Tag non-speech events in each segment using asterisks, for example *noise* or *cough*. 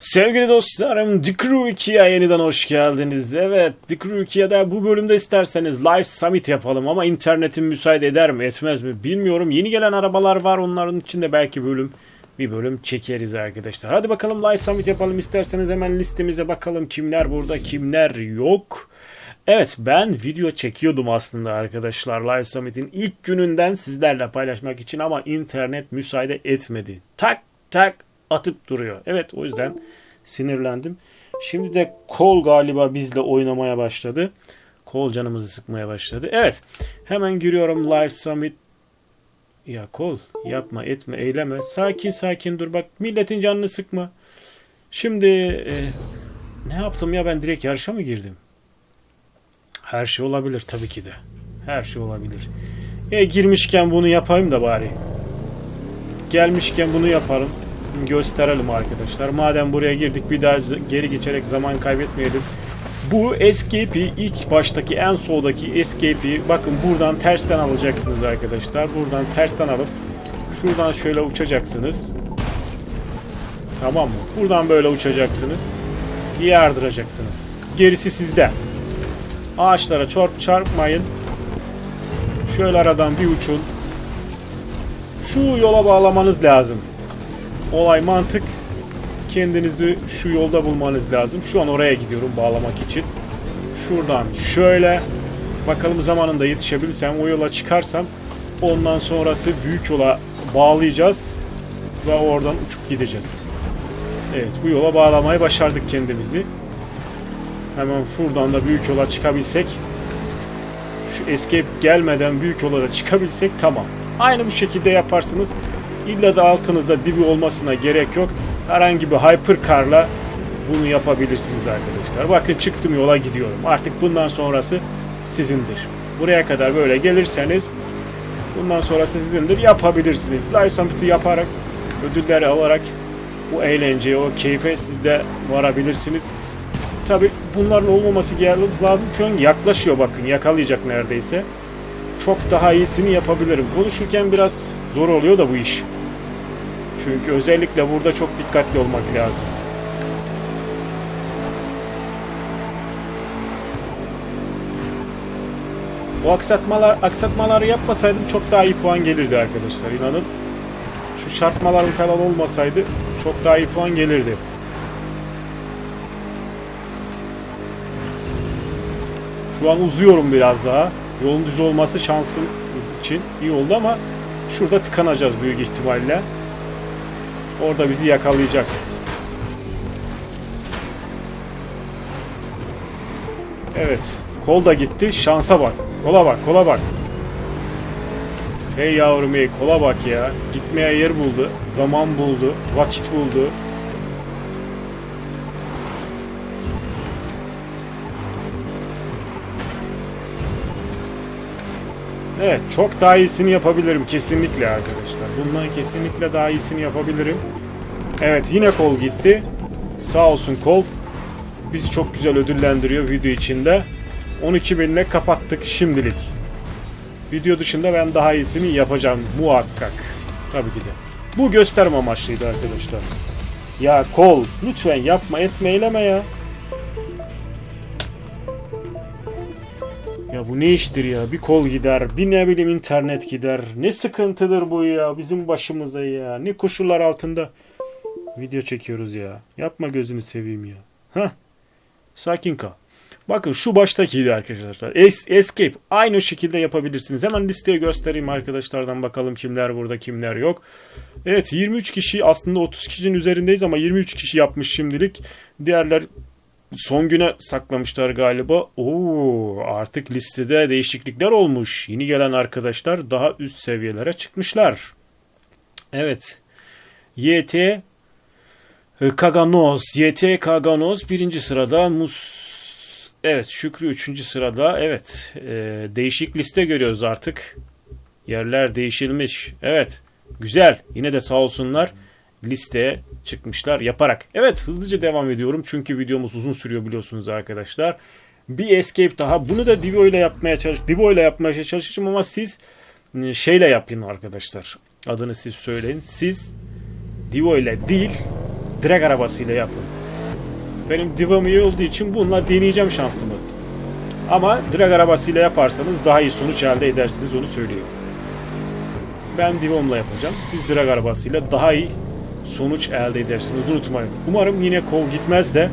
Sevgili dostlarım, The Crew 2'ye yeniden hoş geldiniz. Evet, The Crew 2'de bu bölümde isterseniz Live Summit yapalım ama internetim müsaade eder mi etmez mi bilmiyorum. Yeni gelen arabalar var onların içinde belki bölüm bir bölüm çekeriz arkadaşlar. Hadi bakalım Live Summit yapalım isterseniz hemen listemize bakalım kimler burada kimler yok. Evet ben video çekiyordum aslında arkadaşlar Live Summit'in ilk gününden sizlerle paylaşmak için ama internet müsaade etmedi. Tak tak atıp duruyor. Evet o yüzden sinirlendim. Şimdi de Kol galiba bizle oynamaya başladı. Kol canımızı sıkmaya başladı. Evet hemen giriyorum Live Summit. Ya Kol yapma etme eyleme. Sakin sakin dur bak milletin canını sıkma. Şimdi e, ne yaptım ya ben direkt yarışa mı girdim? Her şey olabilir tabii ki de. Her şey olabilir. E girmişken bunu yapayım da bari. Gelmişken bunu yaparım. Gösterelim arkadaşlar. Madem buraya girdik bir daha geri geçerek zaman kaybetmeyelim. Bu escape'i ilk baştaki en soldaki escape'i bakın buradan tersten alacaksınız arkadaşlar. Buradan tersten alıp şuradan şöyle uçacaksınız. Tamam mı? Buradan böyle uçacaksınız. Yardıracaksınız. Gerisi sizde. Ağaçlara çarp çarpmayın. Şöyle aradan bir uçun. Şu yola bağlamanız lazım. Olay mantık. Kendinizi şu yolda bulmanız lazım. Şu an oraya gidiyorum bağlamak için. Şuradan şöyle. Bakalım zamanında yetişebilirsem o yola çıkarsam ondan sonrası büyük yola bağlayacağız ve oradan uçup gideceğiz. Evet bu yola bağlamayı başardık kendimizi. Hemen şuradan da büyük yola çıkabilsek şu escape gelmeden büyük yola da çıkabilsek tamam. Aynı bu şekilde yaparsınız. İlla da altınızda dibi olmasına gerek yok. Herhangi bir hypercar'la bunu yapabilirsiniz arkadaşlar. Bakın çıktım yola gidiyorum. Artık bundan sonrası sizindir. Buraya kadar böyle gelirseniz bundan sonrası sizindir. Yapabilirsiniz. Summit'i yaparak ödülleri alarak bu eğlenceye, o keyfe siz de varabilirsiniz. Tabi bunların olmaması lazım. Şu an yaklaşıyor bakın. Yakalayacak neredeyse. Çok daha iyisini yapabilirim. Konuşurken biraz zor oluyor da bu iş. Çünkü özellikle burada çok dikkatli olmak lazım. O aksatmalar, aksatmaları yapmasaydım çok daha iyi puan gelirdi arkadaşlar. İnanın. Şu çarpmalarım falan olmasaydı çok daha iyi puan gelirdi. Şu an uzuyorum biraz daha. Yolun düz olması şansımız için iyi oldu ama şurada tıkanacağız büyük ihtimalle. Orada bizi yakalayacak. Evet. Kol da gitti. Şansa bak. Kola bak, kola bak. Hey yavrum hey kola bak ya. Gitmeye yer buldu. Zaman buldu. Vakit buldu. Evet çok daha iyisini yapabilirim kesinlikle arkadaşlar. Bundan kesinlikle daha iyisini yapabilirim. Evet yine kol gitti. Sağ olsun kol. Bizi çok güzel ödüllendiriyor video içinde. 12 binle kapattık şimdilik. Video dışında ben daha iyisini yapacağım muhakkak. Tabii ki de. Bu gösterme amaçlıydı arkadaşlar. Ya kol lütfen yapma etme eyleme ya. Ya bu ne iştir ya? Bir kol gider, bir ne bileyim internet gider. Ne sıkıntıdır bu ya bizim başımıza ya. Ne koşullar altında video çekiyoruz ya. Yapma gözünü seveyim ya. Hah. Sakin kal. Bakın şu baştakiydi arkadaşlar. Es- Escape. Aynı şekilde yapabilirsiniz. Hemen listeyi göstereyim arkadaşlardan bakalım kimler burada kimler yok. Evet 23 kişi aslında 30 kişinin üzerindeyiz ama 23 kişi yapmış şimdilik. Diğerler son güne saklamışlar galiba. Oo, artık listede değişiklikler olmuş. Yeni gelen arkadaşlar daha üst seviyelere çıkmışlar. Evet. YT Kaganoz. YT Kaganoz birinci sırada. Mus Evet Şükrü üçüncü sırada. Evet. e, değişik liste görüyoruz artık. Yerler değişilmiş. Evet. Güzel. Yine de sağ olsunlar listeye çıkmışlar yaparak. Evet hızlıca devam ediyorum çünkü videomuz uzun sürüyor biliyorsunuz arkadaşlar. Bir escape daha. Bunu da Divo ile yapmaya çalış Divo ile yapmaya çalışacağım ama siz e, şeyle yapın arkadaşlar. Adını siz söyleyin. Siz Divo ile değil drag arabasıyla yapın. Benim divam iyi olduğu için bununla deneyeceğim şansımı. Ama drag arabasıyla yaparsanız daha iyi sonuç elde edersiniz onu söyleyeyim. Ben Divom'la yapacağım. Siz drag arabasıyla daha iyi sonuç elde edersiniz. Unutmayın. Umarım yine kol gitmez de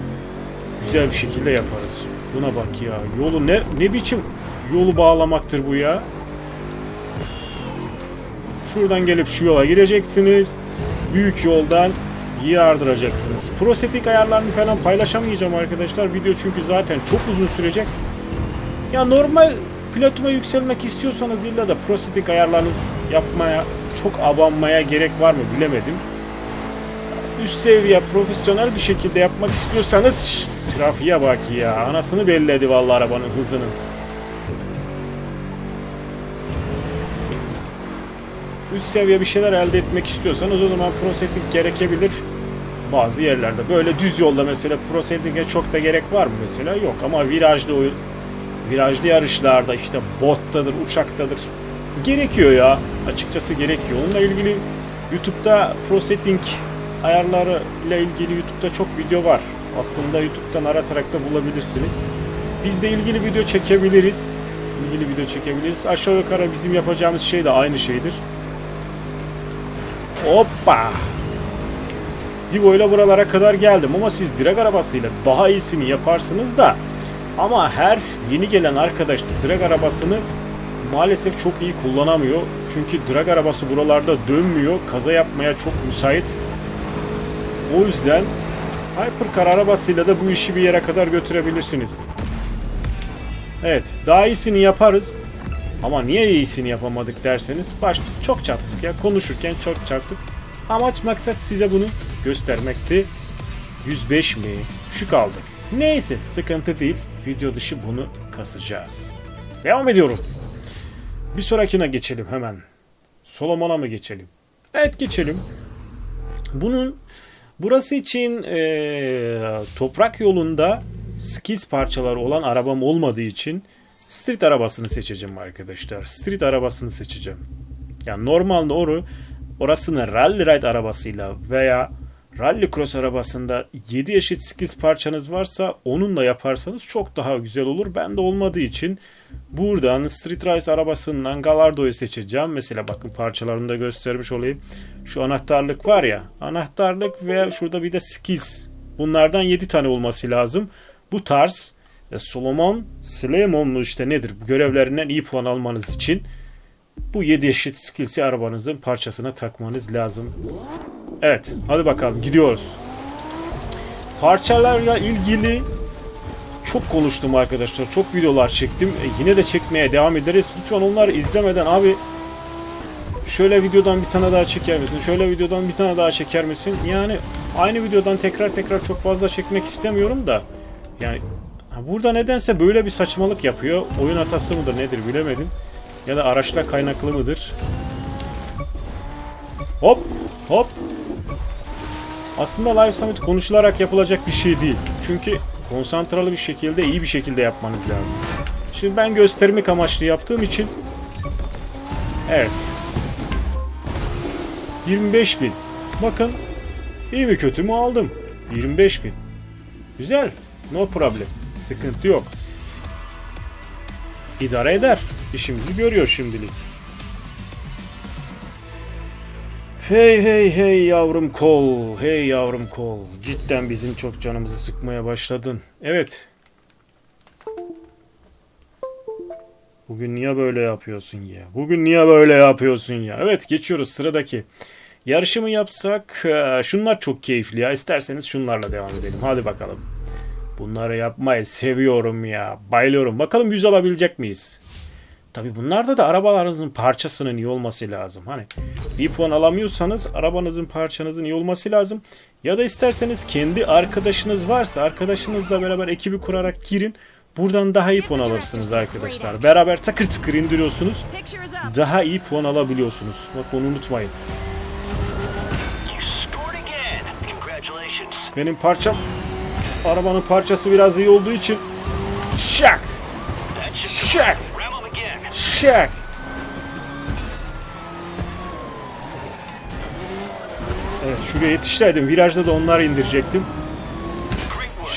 güzel bir şekilde yaparız. Buna bak ya. Yolu ne ne biçim yolu bağlamaktır bu ya. Şuradan gelip şu yola gireceksiniz. Büyük yoldan yardıracaksınız. Prosetik ayarlarını falan paylaşamayacağım arkadaşlar. Video çünkü zaten çok uzun sürecek. Ya normal pilotuma yükselmek istiyorsanız illa da prosetik ayarlarınız yapmaya çok abanmaya gerek var mı bilemedim. Üst seviye profesyonel bir şekilde yapmak istiyorsanız şş, trafiğe bak ya. Anasını belledi vallahi arabanın hızının. Üst seviye bir şeyler elde etmek istiyorsanız o zaman prosetik gerekebilir bazı yerlerde. Böyle düz yolda mesela prosetik'e çok da gerek var mı mesela? Yok ama virajlı oyun virajlı yarışlarda işte bottadır, uçaktadır. Gerekiyor ya. Açıkçası gerekiyor. Onunla ilgili YouTube'da Pro Setting ayarları ile ilgili YouTube'da çok video var. Aslında YouTube'dan aratarak da bulabilirsiniz. Biz de ilgili video çekebiliriz. İlgili video çekebiliriz. Aşağı yukarı bizim yapacağımız şey de aynı şeydir. Hoppa! Divo ile buralara kadar geldim ama siz drag arabasıyla daha iyisini yaparsınız da ama her yeni gelen arkadaş drag arabasını maalesef çok iyi kullanamıyor. Çünkü drag arabası buralarda dönmüyor. Kaza yapmaya çok müsait. O yüzden Hypercar arabasıyla da bu işi bir yere kadar götürebilirsiniz. Evet, daha iyisini yaparız. Ama niye iyisini yapamadık derseniz baş çok çarptık ya konuşurken çok çarptık. Amaç maksat size bunu göstermekti. 105 mi? Şu kaldık. Neyse sıkıntı değil. Video dışı bunu kasacağız. Devam ediyorum. Bir sonrakine geçelim hemen. Solomon'a mı geçelim? Evet geçelim. Bunun burası için eee, toprak yolunda skis parçaları olan arabam olmadığı için street arabasını seçeceğim arkadaşlar. Street arabasını seçeceğim. Yani normalde oru orasını rally ride arabasıyla veya rally cross arabasında 7 eşit skis parçanız varsa onunla yaparsanız çok daha güzel olur. Ben de olmadığı için buradan Street Race arabasından Gallardo'yu seçeceğim. Mesela bakın parçalarını da göstermiş olayım. Şu anahtarlık var ya. Anahtarlık ve şurada bir de skis. Bunlardan 7 tane olması lazım. Bu tarz e, Solomon, Süleyman mu işte nedir? Görevlerinden iyi puan almanız için bu 7 eşit skills'i arabanızın parçasına takmanız lazım. Evet, hadi bakalım gidiyoruz. Parçalarla ilgili çok konuştum arkadaşlar. Çok videolar çektim. E, yine de çekmeye devam ederiz. Lütfen onları izlemeden abi şöyle videodan bir tane daha çeker misin? Şöyle videodan bir tane daha çeker misin? Yani aynı videodan tekrar tekrar çok fazla çekmek istemiyorum da. Yani burada nedense böyle bir saçmalık yapıyor. Oyun hatası mıdır nedir bilemedim. Ya da araçla kaynaklı mıdır? Hop hop. Aslında Live Summit konuşularak yapılacak bir şey değil. Çünkü konsantralı bir şekilde iyi bir şekilde yapmanız lazım. Şimdi ben göstermek amaçlı yaptığım için Evet 25 bin. Bakın iyi mi kötü mü aldım. 25 bin. Güzel. No problem. Sıkıntı yok. İdare eder. İşimizi görüyor şimdilik. Hey hey hey yavrum kol. Hey yavrum kol. Cidden bizim çok canımızı sıkmaya başladın. Evet. Bugün niye böyle yapıyorsun ya? Bugün niye böyle yapıyorsun ya? Evet geçiyoruz sıradaki. Yarışımı yapsak eee, şunlar çok keyifli ya. İsterseniz şunlarla devam edelim. Hadi bakalım. Bunları yapmayı seviyorum ya. Bayılıyorum. Bakalım yüz alabilecek miyiz? Tabi bunlarda da arabalarınızın parçasının iyi olması lazım. Hani bir puan alamıyorsanız arabanızın parçanızın iyi olması lazım. Ya da isterseniz kendi arkadaşınız varsa arkadaşınızla beraber ekibi kurarak girin. Buradan daha iyi puan alırsınız arkadaşlar. Beraber takır tıkır indiriyorsunuz. Daha iyi puan alabiliyorsunuz. Bak onu unutmayın. Benim parçam arabanın parçası biraz iyi olduğu için şak şak şak Evet şuraya yetişseydim. Virajda da onları indirecektim.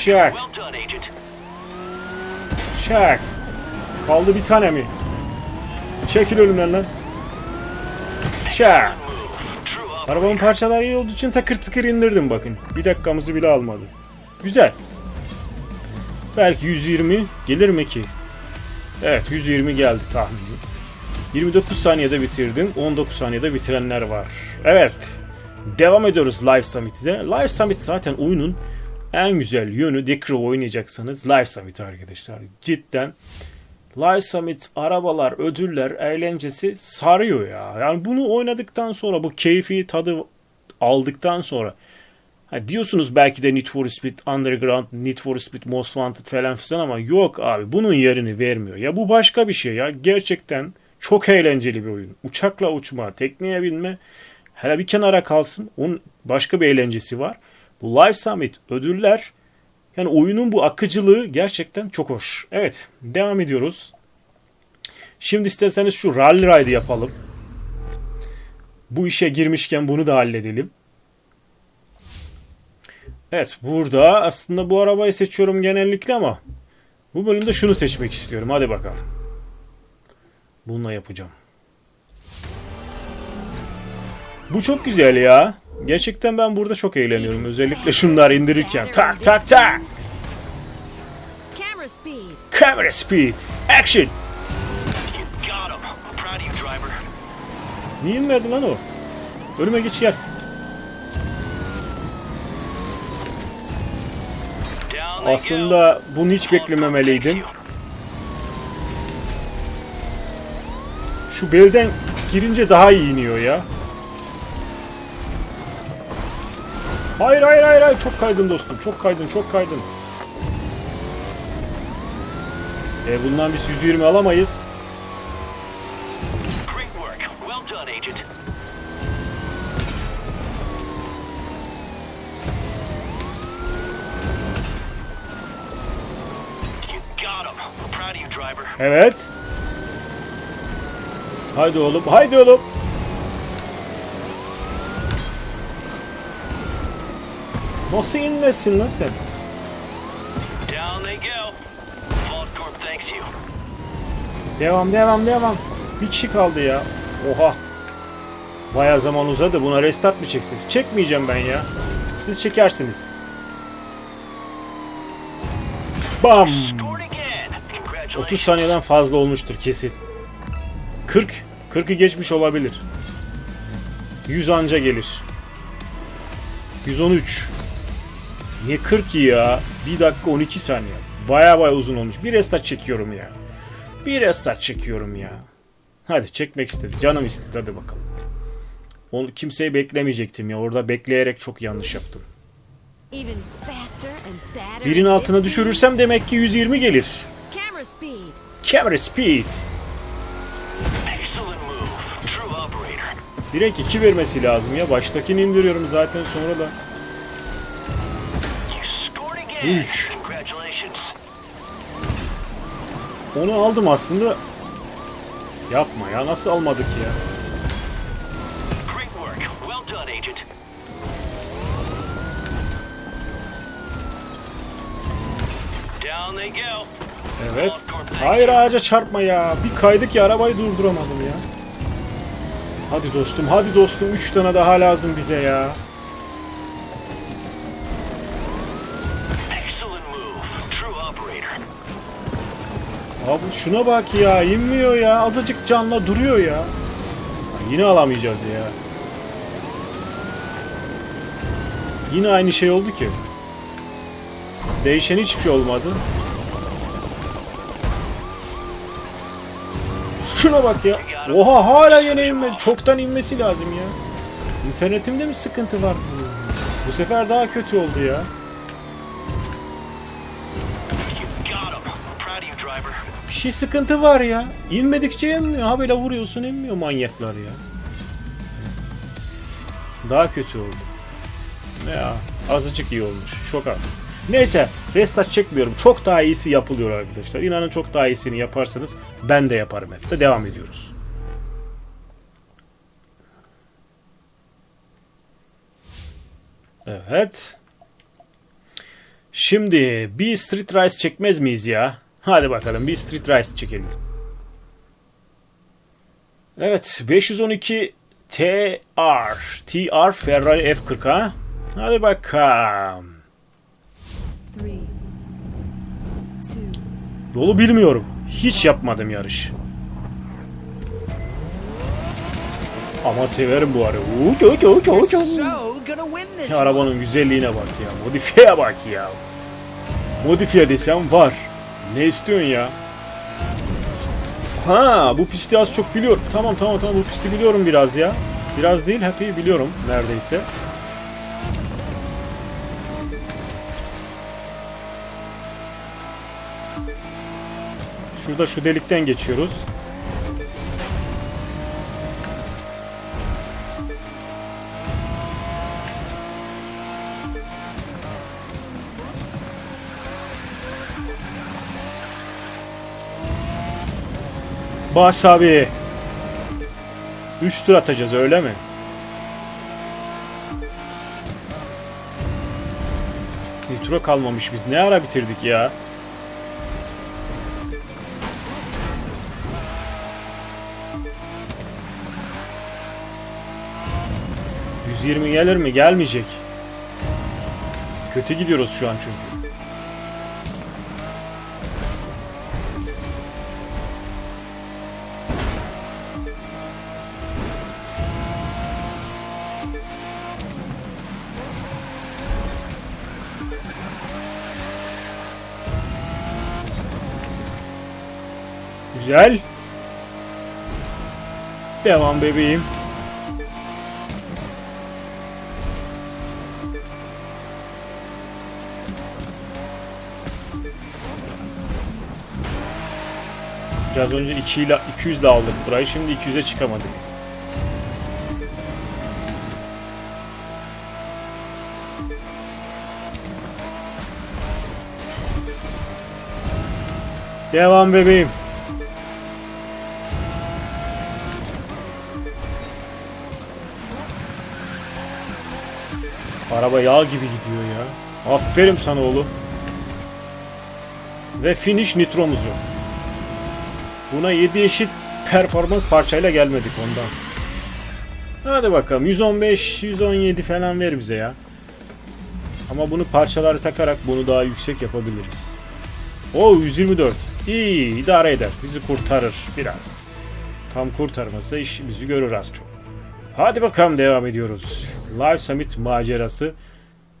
Agent. Şak. Kaldı bir tane mi? Çekil önümden lan. Şak. Arabamın parçaları iyi olduğu için takır tıkır indirdim bakın. Bir dakikamızı bile almadı. Güzel. Belki 120 gelir mi ki? Evet 120 geldi tahmini. 29 saniyede bitirdim. 19 saniyede bitirenler var. Evet. Devam ediyoruz Live Summit'e. Live Summit zaten oyunun en güzel yönü. The oynayacaksanız Live Summit arkadaşlar. Cidden Live Summit, arabalar, ödüller, eğlencesi sarıyor ya. Yani bunu oynadıktan sonra bu keyfi tadı aldıktan sonra ha diyorsunuz belki de Need for Speed Underground, Need for Speed Most Wanted falan filan ama yok abi bunun yerini vermiyor. Ya bu başka bir şey ya. Gerçekten çok eğlenceli bir oyun. Uçakla uçma, tekneye binme hele bir kenara kalsın. Onun başka bir eğlencesi var. Bu Live Summit ödüller yani oyunun bu akıcılığı gerçekten çok hoş. Evet, devam ediyoruz. Şimdi isterseniz şu Rally Ride yapalım. Bu işe girmişken bunu da halledelim. Evet, burada aslında bu arabayı seçiyorum genellikle ama bu bölümde şunu seçmek istiyorum. Hadi bakalım. Bununla yapacağım. Bu çok güzel ya. Gerçekten ben burada çok eğleniyorum. Özellikle şunları indirirken. Tak tak tak. Camera speed. Camera speed. Action. Niye inmedi lan o? Önüme geç go. Aslında bunu hiç beklememeliydim. Şu belden girince daha iyi iniyor ya. Hayır hayır hayır hayır çok kaydın dostum çok kaydın çok kaydın. E bundan biz 120 alamayız. Great work. Well done, Agent. You got him. I'm proud of you, driver. Evet. Haydi oğlum haydi oğlum. Nasıl inmesin lan sen? Down they go. Vault Corp thanks you. Devam devam devam. Bir kişi kaldı ya. Oha. Baya zaman uzadı. Buna restart mı çeksiniz? Çekmeyeceğim ben ya. Siz çekersiniz. Bam. Scored again. 30 Congratulations. saniyeden fazla olmuştur kesin. 40. 40'ı geçmiş olabilir. 100 anca gelir. 113. Niye 40 ya? 1 dakika 12 saniye. Baya baya uzun olmuş. Bir restart çekiyorum ya. Bir restart çekiyorum ya. Hadi çekmek istedi. Canım istedi. Hadi bakalım. Onu kimseyi beklemeyecektim ya. Orada bekleyerek çok yanlış yaptım. Birin altına düşürürsem demek ki 120 gelir. Camera speed. Direkt 2 vermesi lazım ya. Baştakini indiriyorum zaten sonra da. You scored again. Üç. Congratulations. Onu aldım aslında. Yapma ya nasıl almadık ya? Evet. Hayır ağaca çarpma ya. Bir kaydık ya arabayı durduramadım ya. Hadi dostum hadi dostum 3 tane daha lazım bize ya. Şuna bak ya inmiyor ya. Azıcık canla duruyor ya. Yine alamayacağız ya. Yine aynı şey oldu ki. Değişen hiçbir şey olmadı. Şuna bak ya. Oha hala yine inmedi. Çoktan inmesi lazım ya. İnternetimde mi sıkıntı var? Bu sefer daha kötü oldu ya. Şey sıkıntı var ya. İnmedikçe inmiyor. Ha böyle vuruyorsun inmiyor manyaklar ya. Daha kötü oldu. Ya azıcık iyi olmuş. Çok az. Neyse restart çekmiyorum. Çok daha iyisi yapılıyor arkadaşlar. İnanın çok daha iyisini yaparsanız ben de yaparım hep de. Devam ediyoruz. Evet. Şimdi bir Street Race çekmez miyiz ya? Hadi bakalım bir Street Race çekelim. Evet 512 TR. TR Ferrari F40 ha? Hadi bakalım. Yolu bilmiyorum. Hiç yapmadım yarış. Ama severim bu arayı. Uç, uç, uç, uç, Arabanın güzelliğine bak ya. Modifiyeye bak ya. Modifiye desem var. Ne istiyorsun ya? Ha bu pisti az çok biliyorum. Tamam tamam tamam bu pisti biliyorum biraz ya. Biraz değil hep biliyorum neredeyse. Şurada şu delikten geçiyoruz. Bas abi. 3 tur atacağız öyle mi? Nitro kalmamış biz. Ne ara bitirdik ya? ...120 gelir mi? Gelmeyecek. Kötü gidiyoruz şu an çünkü. Güzel. Devam bebeğim. Biraz önce 2 ile 200 ile aldık burayı. Şimdi 200'e çıkamadık. Devam bebeğim. Araba yağ gibi gidiyor ya. Aferin sana oğlum. Ve finish nitromuz yok. Buna 7 eşit performans parçayla gelmedik ondan. Hadi bakalım 115 117 falan ver bize ya. Ama bunu parçaları takarak bunu daha yüksek yapabiliriz. O 124. İyi idare eder. Bizi kurtarır biraz. Tam kurtarmasa iş bizi görür az çok. Hadi bakalım devam ediyoruz. Live Summit macerası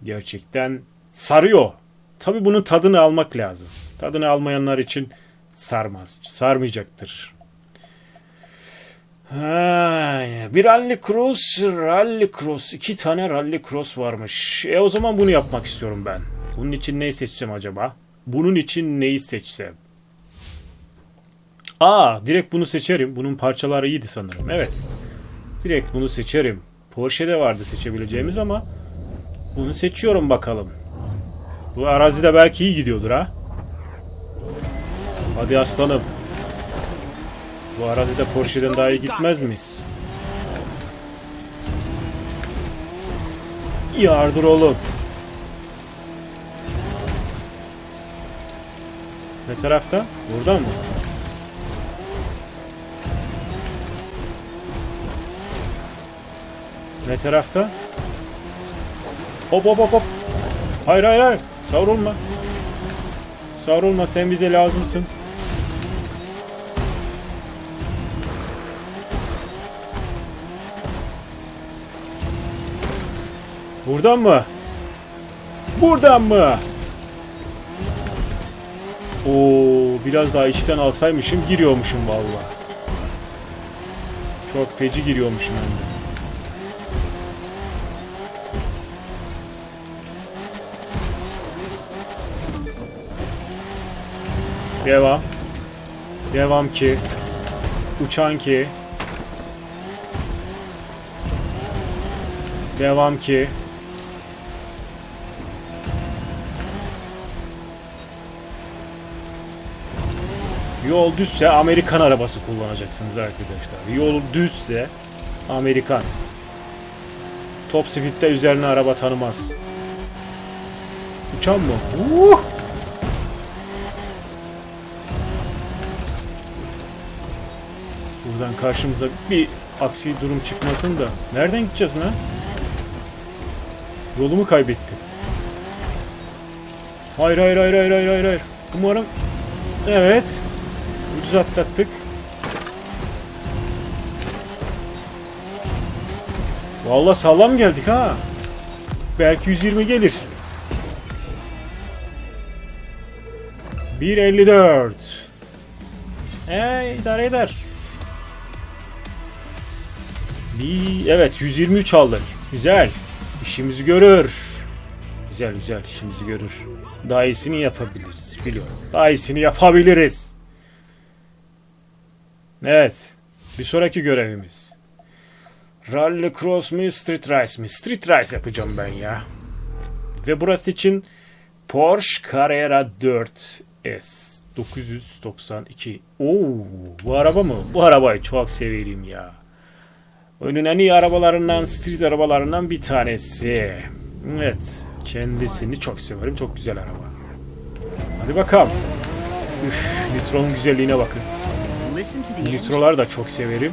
gerçekten sarıyor. Tabi bunun tadını almak lazım. Tadını almayanlar için sarmaz. Sarmayacaktır. Ha, bir rally cross, rally cross. iki tane rally cross varmış. E o zaman bunu yapmak istiyorum ben. Bunun için neyi seçsem acaba? Bunun için neyi seçsem? Aa, direkt bunu seçerim. Bunun parçaları iyiydi sanırım. Evet. Direkt bunu seçerim. Porsche'de vardı seçebileceğimiz ama bunu seçiyorum bakalım. Bu arazide belki iyi gidiyordur ha. Hadi aslanım. Bu arazide Porsche'den daha iyi gitmez mi? Yardır oğlum. Ne tarafta? Buradan mı? Ne tarafta? Hop hop hop hop. Hayır hayır hayır. Savrulma. Savrulma sen bize lazımsın. Buradan mı? Buradan mı? Oo, biraz daha içten alsaymışım giriyormuşum vallahi. Çok feci giriyormuşum hem de. Devam. Devam ki. Uçan ki. Devam ki. Yol düzse Amerikan arabası kullanacaksınız arkadaşlar. Yol düzse Amerikan. Top speed'de üzerine araba tanımaz. Uçan mı? Uh! Karşımıza bir aksi durum çıkmasın da. Nereden gideceğiz lan? Yolumu kaybettim. Hayır hayır hayır hayır hayır hayır. hayır. Umarım evet. Ucuz atlattık. Vallahi sağlam geldik ha. Belki 120 gelir. 1.54 Eee idare eder. Bir, evet 123 aldık. Güzel. İşimizi görür. Güzel güzel işimizi görür. Daha iyisini yapabiliriz biliyorum. Daha iyisini yapabiliriz. Evet. Bir sonraki görevimiz. Rally Cross mi Street Race mi? Street Race yapacağım ben ya. Ve burası için Porsche Carrera 4S 992. Oo, bu araba mı? Bu arabayı çok severim ya. Oyunun en iyi arabalarından, street arabalarından bir tanesi. Evet, kendisini çok severim. Çok güzel araba. Hadi bakalım. Üf, Nitro'nun güzelliğine bakın. Nitro'lar da çok severim.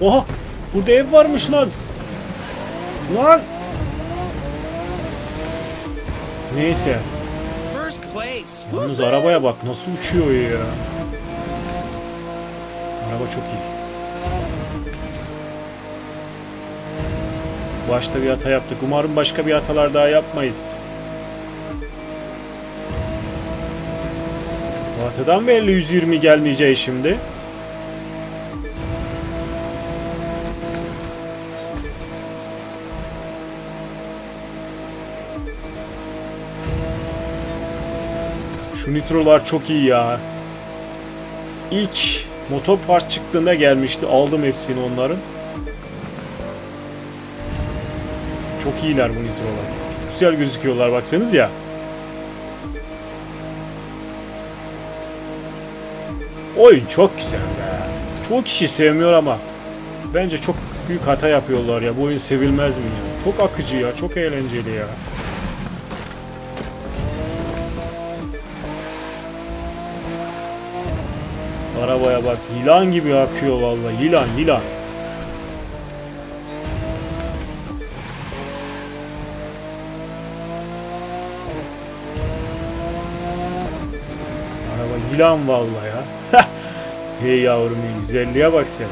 Oha! Burada ev varmış lan. Lan! Neyse. Yalnız arabaya bak nasıl uçuyor ya. Araba çok iyi. Başta bir hata yaptık. Umarım başka bir hatalar daha yapmayız. Bu hatadan belli 120 gelmeyeceği şimdi. Şu nitrolar çok iyi ya. İlk Motopars çıktığında gelmişti. Aldım hepsini onların. Çok iyiler bu nitrolar. Çok güzel gözüküyorlar baksanız ya. Oyun çok güzel be. Çoğu kişi sevmiyor ama bence çok büyük hata yapıyorlar ya. Bu oyun sevilmez mi ya? Çok akıcı ya, çok eğlenceli ya. Arabaya bak yılan gibi akıyor vallahi yılan yılan. Araba yılan vallahi ya. *laughs* hey yavrum güzelliğe bak sen.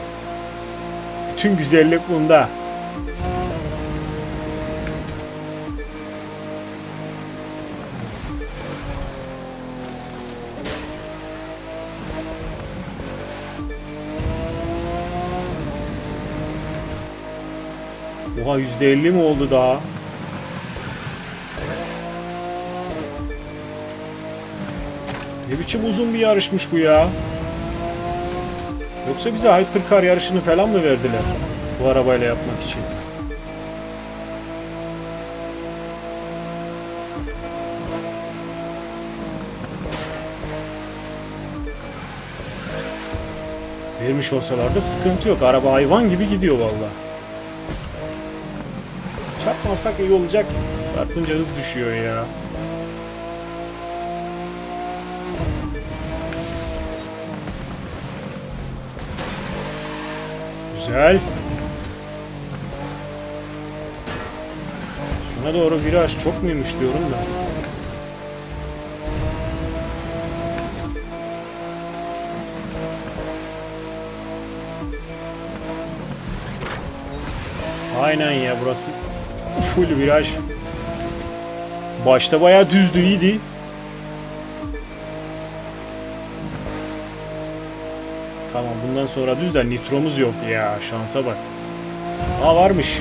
Bütün güzellik bunda. Oha %50 mi oldu daha? Ne biçim uzun bir yarışmış bu ya? Yoksa bize Hypercar yarışını falan mı verdiler? Bu arabayla yapmak için. Vermiş olsalar da sıkıntı yok. Araba hayvan gibi gidiyor vallahi. Çarpmasak iyi olacak. Çarpınca hız düşüyor ya. Güzel. Sona doğru viraj çok muymuş diyorum da. Aynen ya burası full viraj. Başta bayağı düzdü iyiydi. Tamam bundan sonra düz de nitromuz yok ya şansa bak. Aa varmış.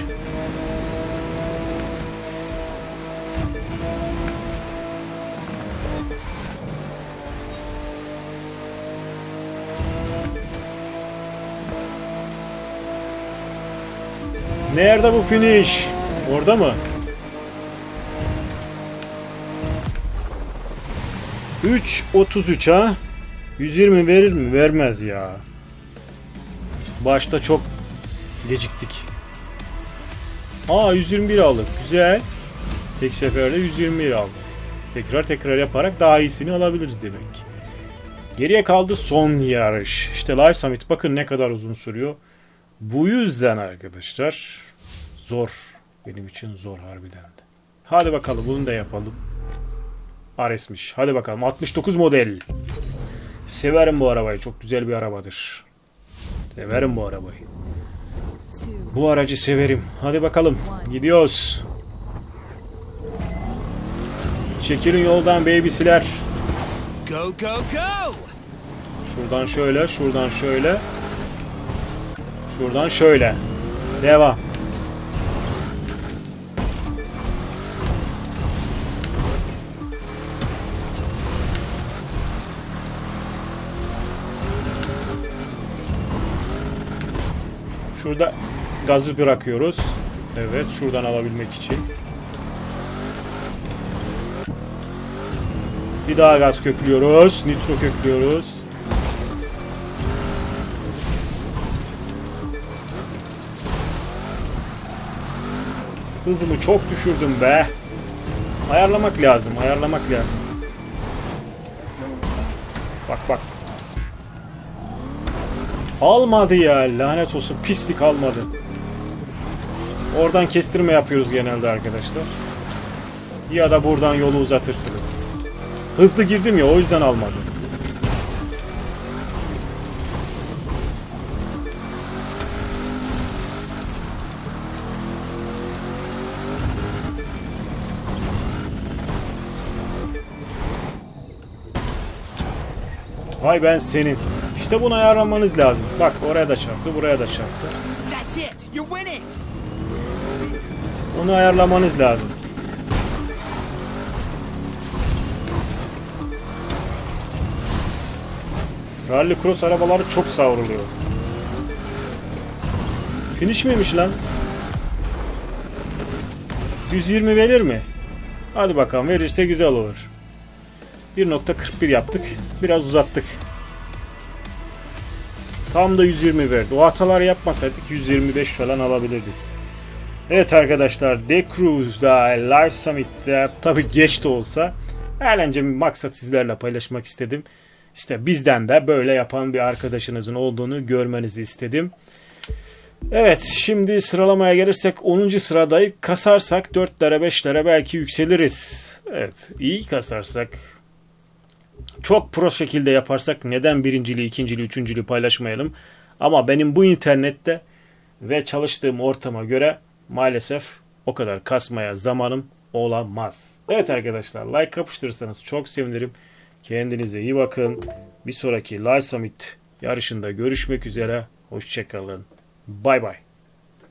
Nerede bu finish? Orada mı? 3.33 ha? 120 verir mi? Vermez ya. Başta çok geciktik. Aa 121 aldık. Güzel. Tek seferde 121 aldık. Tekrar tekrar yaparak daha iyisini alabiliriz demek. Geriye kaldı son yarış. İşte Live Summit bakın ne kadar uzun sürüyor. Bu yüzden arkadaşlar zor. Benim için zor harbiden de. Hadi bakalım bunu da yapalım. Ares'miş. Hadi bakalım 69 model. Severim bu arabayı. Çok güzel bir arabadır. Severim bu arabayı. Bu aracı severim. Hadi bakalım. Gidiyoruz. Çekilin yoldan babysiler. Go, go, go! Şuradan şöyle, şuradan şöyle. Şuradan şöyle. Devam. Şurada gazı bırakıyoruz. Evet, şuradan alabilmek için. Bir daha gaz köklüyoruz. Nitro köklüyoruz. Hızımı çok düşürdüm be. Ayarlamak lazım, ayarlamak lazım. Almadı ya, lanet olsun pislik almadı. Oradan kestirme yapıyoruz genelde arkadaşlar. Ya da buradan yolu uzatırsınız. Hızlı girdim ya o yüzden almadı. Vay ben senin. İşte bunu ayarlamanız lazım. Bak oraya da çarptı, buraya da çarptı. Onu ayarlamanız lazım. Rally Cross arabaları çok savruluyor. Finish miymiş lan? 120 verir mi? Hadi bakalım verirse güzel olur. 1.41 yaptık. Biraz uzattık. Tam da 120 verdi. O hataları yapmasaydık 125 falan alabilirdik. Evet arkadaşlar The Cruise'da Live Summit'te tabi geç de olsa eğlencemi maksat sizlerle paylaşmak istedim. İşte bizden de böyle yapan bir arkadaşınızın olduğunu görmenizi istedim. Evet şimdi sıralamaya gelirsek 10. sıradayı kasarsak 4'lere 5'lere belki yükseliriz. Evet iyi kasarsak çok pro şekilde yaparsak neden birinciliği, ikinciliği, üçüncülüğü paylaşmayalım. Ama benim bu internette ve çalıştığım ortama göre maalesef o kadar kasmaya zamanım olamaz. Evet arkadaşlar like kapıştırırsanız çok sevinirim. Kendinize iyi bakın. Bir sonraki Live Summit yarışında görüşmek üzere. Hoşçakalın. Bay bay.